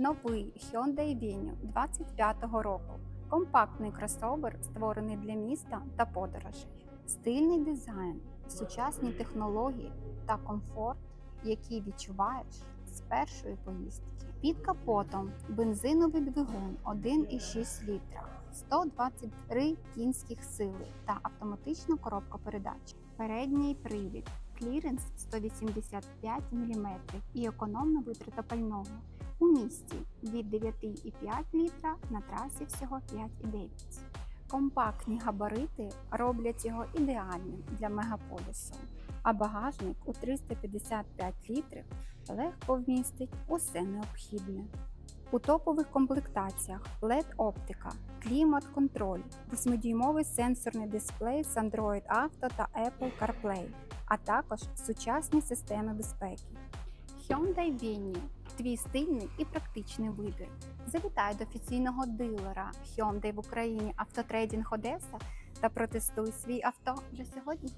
Новий Hyundai Venue 25-го року. Компактний кросовер, створений для міста та подорожей. Стильний дизайн, сучасні технології та комфорт, який відчуваєш з першої поїздки. Під капотом бензиновий двигун 1,6 літра, 123 кінських сили та автоматична коробка передач. Передній привід, кліренс 185 мм і економна витрата пального. У місті від 9,5 літра на трасі всього 5,9. Компактні габарити роблять його ідеальним для мегаполісу, а багажник у 355 літрів легко вмістить усе необхідне. У топових комплектаціях LED-оптика, клімат-контроль, 8-дюймовий сенсорний дисплей з Android Auto та Apple CarPlay, а також сучасні системи безпеки. Hyundai Venue – твій стильний і практичний вибір. Завітай до офіційного дилера Hyundai в Україні Автотрейдинг Одеса та протестуй свій авто вже сьогодні.